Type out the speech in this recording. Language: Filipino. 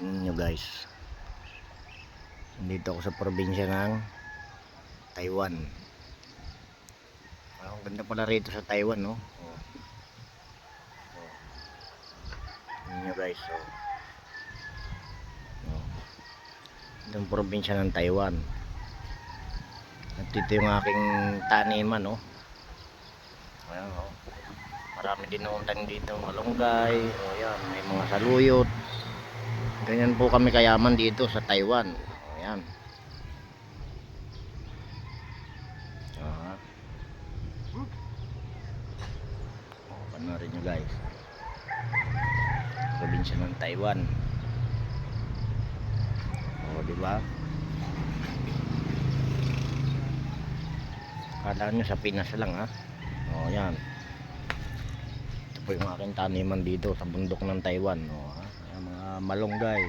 nyo guys nandito ako sa probinsya ng Taiwan Ah, ang ganda pala rito sa Taiwan no oh. Oh. Nyo guys oh. Oh. itong probinsya ng Taiwan at ito yung aking taniman no Ayan, oh. marami din akong tanim dito malunggay oh, yan, may mga saluyot ganyan po kami kayaman dito sa Taiwan. Ayan. Ah. Oh, panoorin nyo guys. Probinsya ng Taiwan. Oh di ba? Nyo sa Pinas lang ha oh yan ito po yung aking taniman dito sa bundok ng Taiwan oh, ha? Mga malunggay